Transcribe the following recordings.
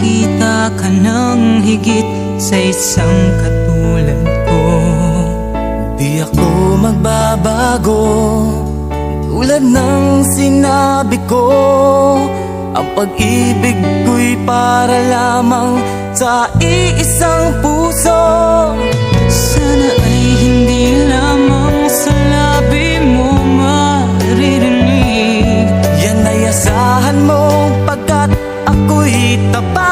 makita ka ng higit sa isang katulad ko. Di ako magbabago Tulad ng sinabi ko. Ang pag-ibig ko'y para lamang sa iisang puso. Sana ay hindi lamang sa labi mo maririnig. Yan ay asahan mo pagkat ako'y tapat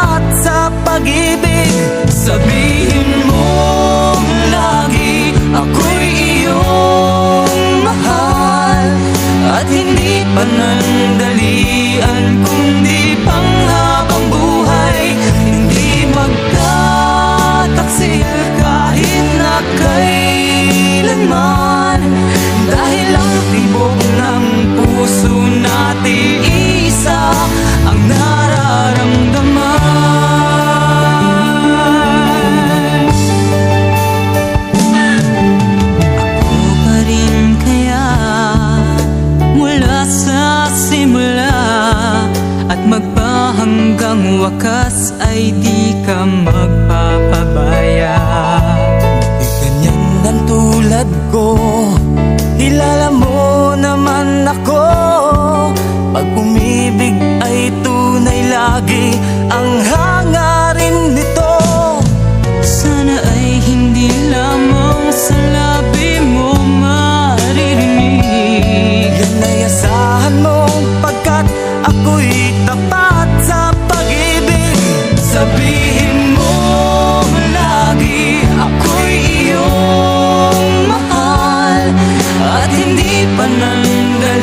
hanggang wakas ay di ka magpapabaya.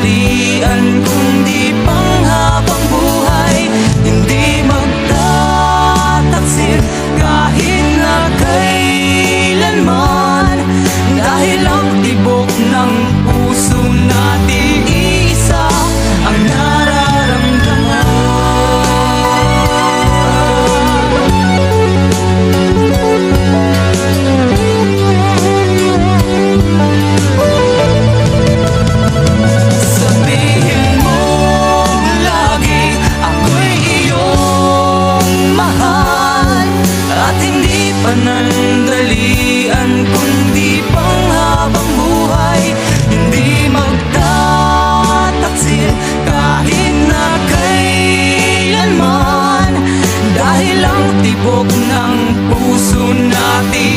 tanghalian. panandalian kundi panghabang buhay. Hindi magtataksil kahit na kailanman. Dahil ang tibok ng puso natin